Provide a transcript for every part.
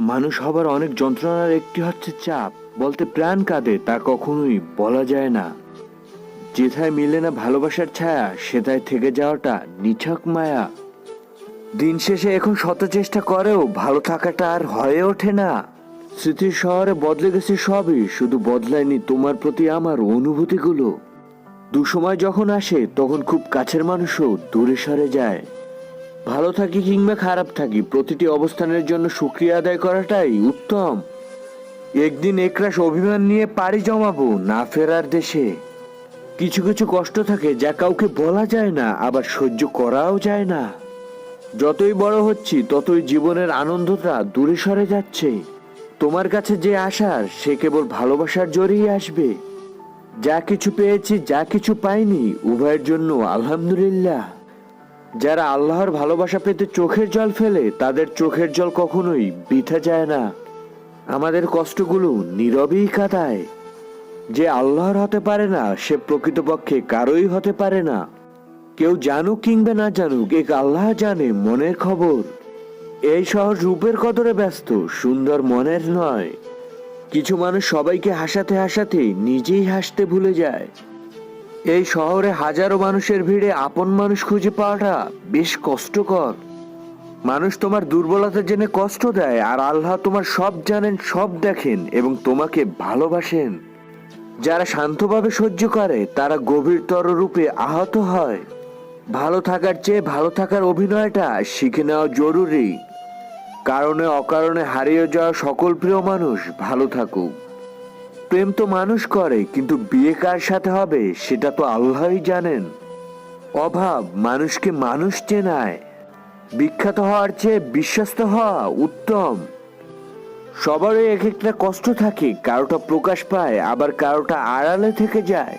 মানুষ হবার অনেক যন্ত্রণার একটি হচ্ছে চাপ। বলতে প্রাণ কাঁদে, তা কখনোই বলা যায় না। যেথায় মিলে না ভালোবাসার ছায়া, সেথায় থেকে যাওয়াটা নিছক মায়া। দিন শেষে এখন শত চেষ্টা করেও ভালো থাকাটা আর হয়ে ওঠে না। স্মৃতির শহরে বদলে গেছে সবই, শুধু বদলায়নি তোমার প্রতি আমার অনুভূতিগুলো। দুসময় যখন আসে, তখন খুব কাছের মানুষও দূরে সরে যায়। ভালো থাকি কিংবা খারাপ থাকি, প্রতিটি অবস্থানের জন্য সুক্রিয়া আদায় করাটাই উত্তম। একদিন একরাশ অভিমান নিয়ে পাড়ি জমাবো, না ফেরার দেশে। কিছু কিছু কষ্ট থাকে যা কাউকে বলা যায় না, আবার সহ্য করাও যায় না। যতই বড় হচ্ছি, ততই জীবনের আনন্দটা দূরে সরে যাচ্ছে। তোমার কাছে যে আসার সে কেবল ভালোবাসার জোরেই আসবে। যা কিছু পেয়েছি, যা কিছু পাইনি, উভয়ের জন্য আলহামদুলিল্লাহ। যারা আল্লাহর ভালোবাসা পেতে চোখের জল ফেলে, তাদের চোখের জল কখনোই বৃথা যায় না। আমাদের কষ্টগুলো নীরবেই কাটায়। যে আল্লাহর হতে পারে না, সে প্রকৃতপক্ষে কারোই হতে পারে না। কেউ জানুক কিংবা না জানুক, এক আল্লাহ জানে মনের খবর। এই শহর রূপের কদরে ব্যস্ত, সুন্দর মনের নয়। কিছু মানুষ সবাইকে হাসাতে হাসাতে নিজেই হাসতে ভুলে যায়। এই শহরে হাজারো মানুষের ভিড়ে আপন মানুষ খুঁজে পাওয়াটা বেশ কষ্টকর। মানুষ তোমার দুর্বলতা জেনে কষ্ট দেয় আর আল্লাহ তোমার সব জানেন, সব দেখেন এবং তোমাকে ভালোবাসেন। যারা শান্তভাবে সহ্য করে, তারা গভীরতর রূপে আহত হয়। ভালো থাকার চেয়ে ভালো থাকার অভিনয়টা শিখে নেওয়া জরুরি। কারণে অকারণে হারিয়ে যাওয়া সকল প্রিয় মানুষ ভালো থাকুক। প্রেম তো মানুষ করে, কিন্তু বিয়ে কার সাথে হবে সেটা তো আল্লাহই জানেন। অভাব মানুষকে মানুষ চেনায়। বিখ্যাত হওয়ার চেয়ে বিশ্বস্ত হওয়া উত্তম। সবারই এক একটা কষ্ট থাকে, কারোটা প্রকাশ পায়, আবার কারোটা আড়ালে থেকে যায়।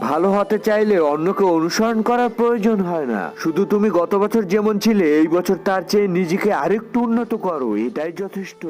ভালো হতে চাইলে অন্যকে অনুসরণ করার প্রয়োজন হয় না। শুধু তুমি গত বছর যেমন ছিলে, এই বছর তার চেয়ে নিজেকে আরেকটু উন্নত করো, এটাই যথেষ্ট।